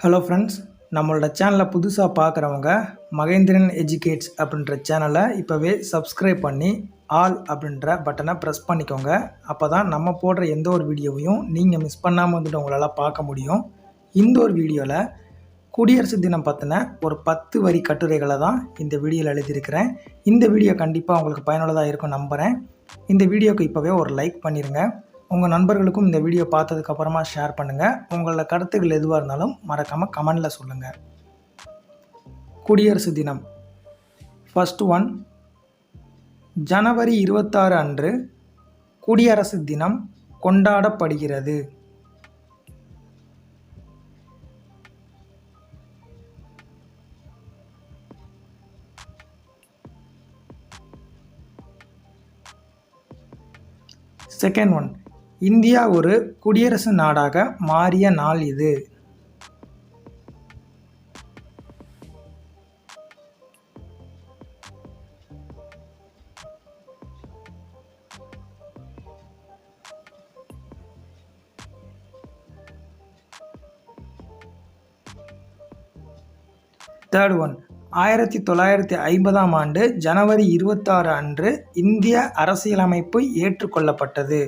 Hello friends நம்மளோட சேனலை புதுசாக பார்க்குறவங்க மகேந்திரன் எஜுகேட்ஸ் அப்படின்ற சேனலை இப்போவே சப்ஸ்கிரைப் பண்ணி ஆல் அப்படின்ற பட்டனை ப்ரெஸ் பண்ணிக்கோங்க. அப்போ தான் நம்ம போடுற எந்த ஒரு வீடியோவையும் நீங்கள் மிஸ் பண்ணாமல் வந்துட்டு உங்களால் பார்க்க முடியும். இந்த ஒரு வீடியோவில் குடியரசு தினம் பற்றின ஒரு பத்து வரி கட்டுரைகளை தான் இந்த வீடியோவில் எழுதியிருக்கிறேன். இந்த வீடியோ கண்டிப்பாக உங்களுக்கு பயனுள்ளதாக இருக்கும் நம்புகிறேன் இந்த வீடியோக்கு இப்போவே ஒரு லைக் பண்ணிடுங்க உங்கள் நண்பர்களுக்கும் இந்த வீடியோ பார்த்ததுக்கப்புறமா ஷேர் பண்ணுங்கள் உங்களோட கருத்துக்கள் எதுவாக இருந்தாலும் மறக்காமல் கமெண்டில் சொல்லுங்கள் குடியரசு தினம். ஃபஸ்ட் ஒன் ஜனவரி இருபத்தாறு அன்று குடியரசு தினம் கொண்டாடப்படுகிறது. செகண்ட் ஒன் இந்தியா ஒரு குடியரசு நாடாக மாறிய நாள் இது. தேர்ட் ஒன் ஆயிரத்தி தொள்ளாயிரத்தி ஐம்பதாம் ஆண்டு ஜனவரி இருபத்தாறு அன்று இந்திய அரசியலமைப்பு ஏற்றுக்கொள்ளப்பட்டது.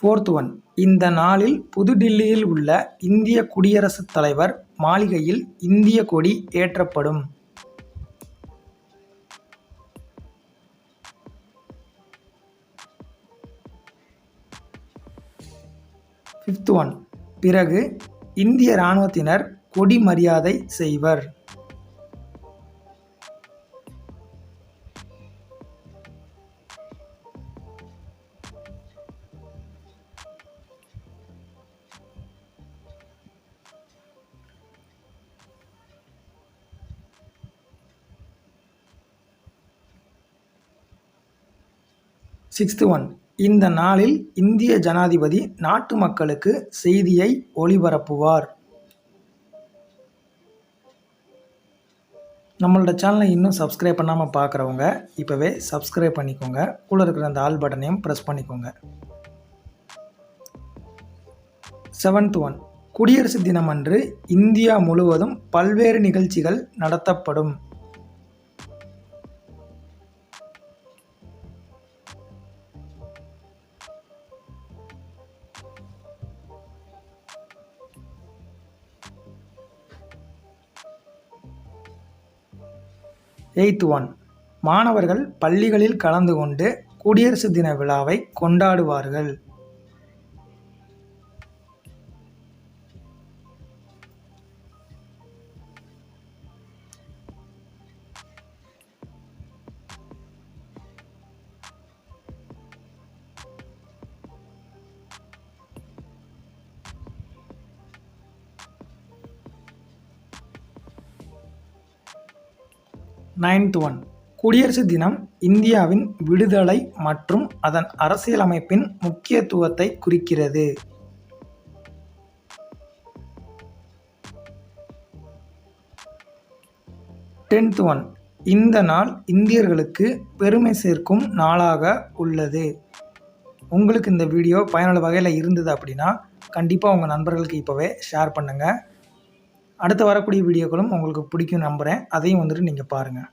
ஃபோர்த் ஒன் இந்த நாளில் புதுடில்லியில் உள்ள இந்திய குடியரசுத் தலைவர் மாளிகையில் இந்திய கொடி ஏற்றப்படும். ஃபிஃப்த் ஒன் பிறகு இந்திய இராணுவத்தினர் கொடி மரியாதை செய்வர். சிக்ஸ்த்து ஒன் இந்த நாளில் இந்திய ஜனாதிபதி நாட்டு மக்களுக்கு செய்தியை ஒளிபரப்புவார். நம்மளோட சேனலை இன்னும் சப்ஸ்கிரைப் பண்ணாமல் பார்க்குறவங்க இப்போவே சப்ஸ்கிரைப் பண்ணிக்கோங்க. கூட இருக்கிற அந்த ஆல் பட்டனையும் ப்ரெஸ் பண்ணிக்கோங்க. செவன்த் ஒன் குடியரசு தினம் அன்று இந்தியா முழுவதும் பல்வேறு நிகழ்ச்சிகள் நடத்தப்படும். எயித் ஒன் மாணவர்கள் பள்ளிகளில் கலந்து கொண்டு குடியரசு தின விழாவை கொண்டாடுவார்கள். நைன்த் ஒன் குடியரசு தினம் இந்தியாவின் விடுதலை மற்றும் அதன் அரசியலமைப்பின் முக்கியத்துவத்தை குறிக்கிறது. டென்த் ஒன் இந்த நாள் இந்தியர்களுக்கு பெருமை சேர்க்கும் நாளாக உள்ளது. உங்களுக்கு இந்த வீடியோ பயனுள்ள வகையில் இருந்தது அப்படின்னா கண்டிப்பாக உங்கள் நண்பர்களுக்கு இப்போவே ஷேர் பண்ணுங்கள் அடுத்து வரக்கூடிய வீடியோக்களும் உங்களுக்கு பிடிக்கும் நம்புகிறேன் அதையும் வந்துட்டு நீங்கள் பாருங்கள்